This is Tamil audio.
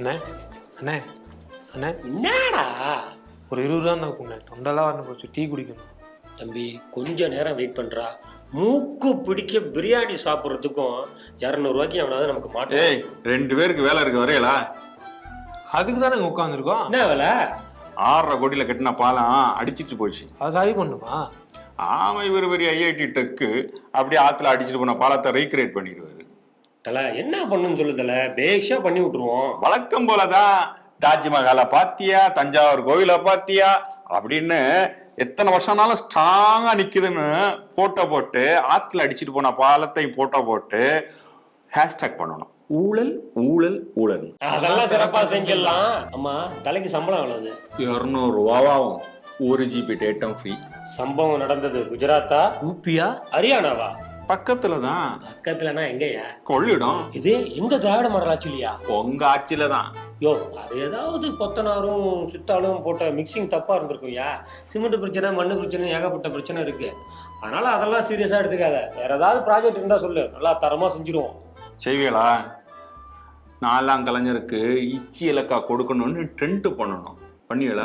அண்ணே அண்ணே அண்ணே. என்னடா? ஒரு இருபது ரூபா தான் கொடுங்க. தொண்டெல்லாம் வந்து போச்சு டீ குடிக்கணும். தம்பி கொஞ்ச நேரம் வெயிட் பண்றா. மூக்கு பிடிக்க பிரியாணி சாப்பிட்றதுக்கும் இரநூறுவாய்க்கு எவனாவது நமக்கு மாட்டேன் ரெண்டு பேருக்கு வேலை இருக்க வரையலா? அதுக்கு தானே உட்காந்துருக்கோம் என்ன வேலை? ஆறரை கோடியில கட்டின பாலம் அடிச்சிட்டு போச்சு. அது சரி பண்ணுமா? ஆமா இவர் பெரிய ஐஐடி டெக்கு அப்படியே ஆத்துல அடிச்சிட்டு போன பாலத்தை ரீக்ரியேட் பண்ணிடுவாரு. தல என்ன பண்ணுன்னு சொல்லு தல பேஷா பண்ணி விட்டுருவோம். வழக்கம் போலதான் தாஜ்மஹாலை பாத்தியா தஞ்சாவூர் கோவிலை பாத்தியா அப்படின்னு எத்தனை வருஷம்னாலும் ஸ்ட்ராங்கா நிக்குதுன்னு போட்டோ போட்டு ஆத்துல அடிச்சிட்டு போன பாலத்தையும் போட்டோ போட்டு ஹேஷ்டேக் பண்ணணும். ஊழல் ஊழல் ஊழல். அதெல்லாம் சிறப்பா செஞ்சிடலாம். ஆமா தலைக்கு சம்பளம் எவ்வளவு? இருநூறு ரூபாவும் ஒரு ஜிபி டேட்டம் ஃப்ரீ சம்பவம் நடந்தது குஜராத்தா? ஊப்பியா? ஹரியானாவா? பக்கத்துல தான் பக்கத்துலனா எங்கயா கொள்ளிடம். இது எங்க திராவிட மாடல் ஆச்சுலையா உங்க ஆட்சியில தான் யோ அது ஏதாவது கொத்தனாரும் சித்தாலும் போட்ட மிக்சிங் தப்பா இருந்திருக்கும்யா. சிமெண்ட் பிரச்சனை மண்ணு பிரச்சனை ஏகப்பட்ட பிரச்சனை இருக்கு. அதனால அதெல்லாம் சீரியஸா எடுத்துக்காத. வேற ஏதாவது ப்ராஜெக்ட் இருந்தா சொல்லு. நல்லா தரமா செஞ்சிருவோம். செய்வீங்களா? நாலாம் கலைஞருக்கு இச்சி இலக்கா கொடுக்கணும்னு ட்ரெண்ட் பண்ணணும். பண்ணுவீங்களா